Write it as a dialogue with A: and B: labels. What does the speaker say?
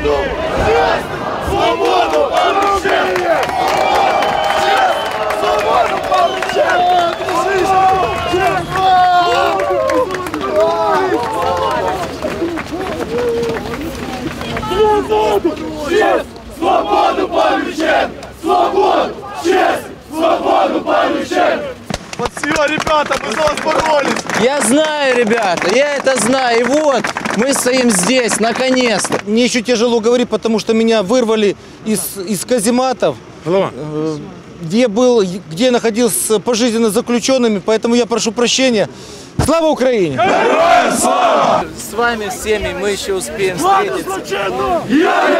A: Свободу! Свободу! Поручение! Свободу! Свободу! Честь! Свободу поручен! Свободу! Честь! Свободу поручен!
B: Вот все, ребята, мы за вас боролись.
C: Я знаю, ребята, я это знаю. И вот мы стоим здесь, наконец-то.
D: Мне еще тяжело говорить, потому что меня вырвали из, из казематов, э, где был, где я находился с пожизненно заключенными, поэтому я прошу прощения. Слава Украине!
C: С вами всеми мы еще успеем встретиться.
A: Я